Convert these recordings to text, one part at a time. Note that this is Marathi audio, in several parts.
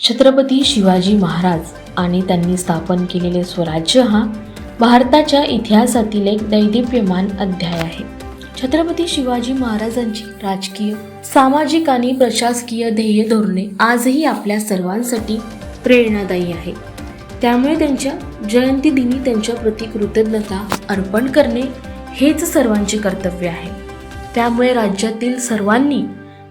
छत्रपती शिवाजी महाराज आणि त्यांनी स्थापन केलेले स्वराज्य हा भारताच्या इतिहासातील एक दैदिप्यमान अध्याय आहे. छत्रपती शिवाजी महाराजांची राजकीय सामाजिक आणि प्रशासकीय ध्येय धोरणे आजही आपल्या सर्वांसाठी प्रेरणादायी आहे. त्यामुळे त्यांच्या जयंतीदिनी त्यांच्याप्रती त्यांच्या प्रती कृतज्ञता अर्पण करणे हेच सर्वांचे कर्तव्य आहे. त्यामुळे राज्यातील सर्वांनी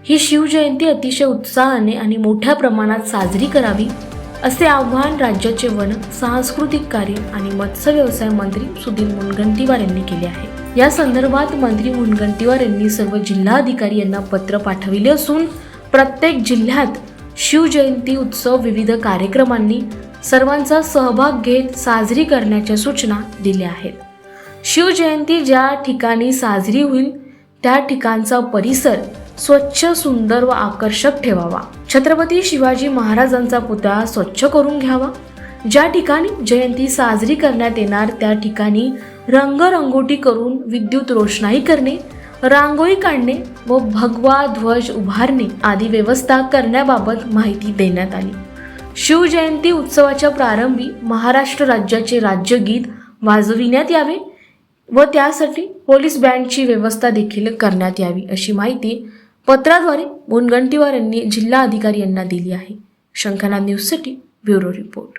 ही शिवजयंती अतिशय उत्साहाने आणि मोठ्या प्रमाणात साजरी करावी असे आव्हान राज्याचे वन सांस्कृतिक कार्य आणि मत्स्य व्यवसाय मंत्री सुधीर मुनगंटीवार यांनी केले आहे. या संदर्भात मंत्री मुनगंटीवार यांनी सर्व जिल्हाधिकारी यांना पत्र पाठविले असून प्रत्येक जिल्ह्यात शिवजयंती उत्सव विविध कार्यक्रमांनी सर्वांचा सहभाग घेत साजरी करण्याच्या सूचना दिल्या आहेत. शिवजयंती ज्या ठिकाणी साजरी होईल त्या ठिकाणचा परिसर स्वच्छ सुंदर व आकर्षक ठेवावा. छत्रपती शिवाजी महाराजांचा पुतळा स्वच्छ करून घ्यावा. ज्या ठिकाणी जयंती साजरी करण्यात येणार त्या ठिकाणी रंगरंगोटी करून विद्युत रोषणाई करणे रांगोळी काढणे व भगवा ध्वज उभारणे आदी व्यवस्था करण्याबाबत माहिती देण्यात आली. शिवजयंती उत्सवाच्या प्रारंभी महाराष्ट्र राज्याचे राज्यगीत वाजविण्यात यावे व त्यासाठी पोलीस बँडची व्यवस्था देखील करण्यात यावी अशी माहिती पत्राद्वारे मुनगंटीवार यांनी जिल्हा अधिकारी यांना दिली आहे. शंखना न्यूजसाठी ब्युरो रिपोर्ट.